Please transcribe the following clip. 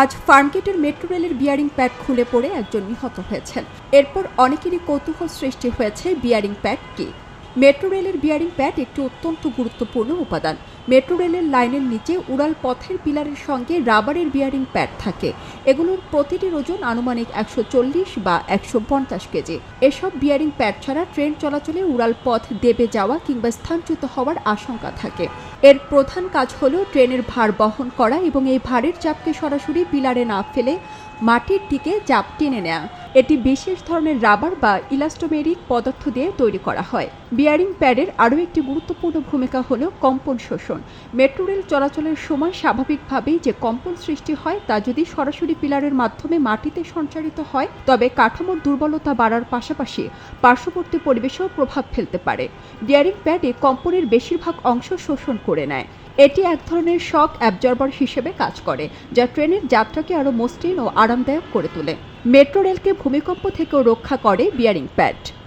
আজ ফার্মগেটের মেট্রো রেলের বিয়ারিং প্যাড খুলে পড়ে একজন নিহত হয়েছেন। এরপর অনেকেরই কৌতূহল সৃষ্টি হয়েছে বিয়ারিং প্যাড কি মেট্রো রেলের বিয়ারিং প্যাড একটি অত্যন্ত গুরুত্বপূর্ণ উপাদান। মেট্রো রেলের লাইনের নিচে উড়াল পথের পিলারের সঙ্গে রাবারের বিয়ারিং প্যাড থাকে। এগুলোর প্রতিটির ওজন আনুমানিক একশো চল্লিশ বা একশো পঞ্চাশ কেজি। এসব বিয়ারিং প্যাড ছাড়া ট্রেন চলাচলে উড়াল পথ দেবে যাওয়া কিংবা স্থানচ্যুত হওয়ার আশঙ্কা থাকে। এর প্রধান কাজ হল ট্রেনের ভার বহন করা এবং এই ভারের চাপকে সরাসরি পিলারে না ফেলে মাটির দিকে চাপ টেনে নেওয়া এটি বিশেষ ধরনের রাবার বা ইলাস্টোমেরিক পদার্থ দিয়ে তৈরি করা হয়। বিয়ারিং প্যাডের আরও একটি গুরুত্বপূর্ণ ভূমিকা হল কম্পন শোষণ। মেট্রো রেল চলাচলের সময় স্বাভাবিকভাবেই যে কম্পন সৃষ্টি হয় তা যদি সরাসরি পিলারের মাধ্যমে মাটিতে সঞ্চারিত হয়, তবে কাঠামোর দুর্বলতা বাড়ার পাশাপাশি পার্শ্ববর্তী পরিবেশেও প্রভাব ফেলতে পারে। বিয়ারিং প্যাডে কম্পনের বেশিরভাগ অংশ শোষণ করে নেয়। এটি এক ধরনের শক অ্যাবজর্বার হিসেবে কাজ করে, যা ট্রেনের যাত্রাকে আরও মসৃণ ও আরামদায়ক করে তোলে। মেট্রো রেলকে ভূমিকম্প থেকেও রক্ষা করে বিয়ারিং প্যাড।